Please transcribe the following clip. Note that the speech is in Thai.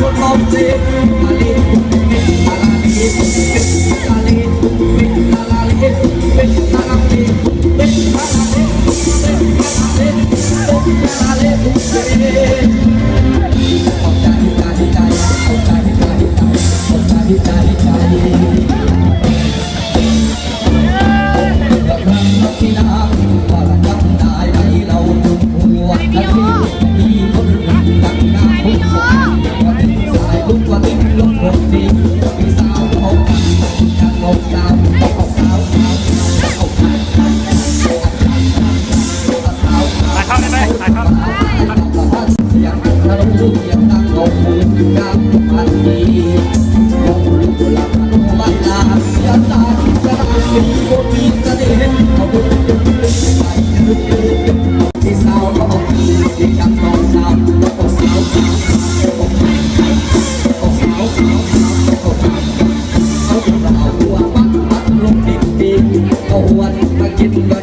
คนลมเสียลาลีลาลาลีลาลีล ยงดังงงหูกลางพันทีงงลุกหลับบ้านลาเสียตาสลายเป็นคนมีเสน่ห์ขาดูไปลึกที่สาวเขาบอกที่จังน้องสาวก็สาวสาวก็สาวสาวสาวสาวก็สาวเขาดูเราหัวมัดมัดลงดินดินเอาวันมากินก็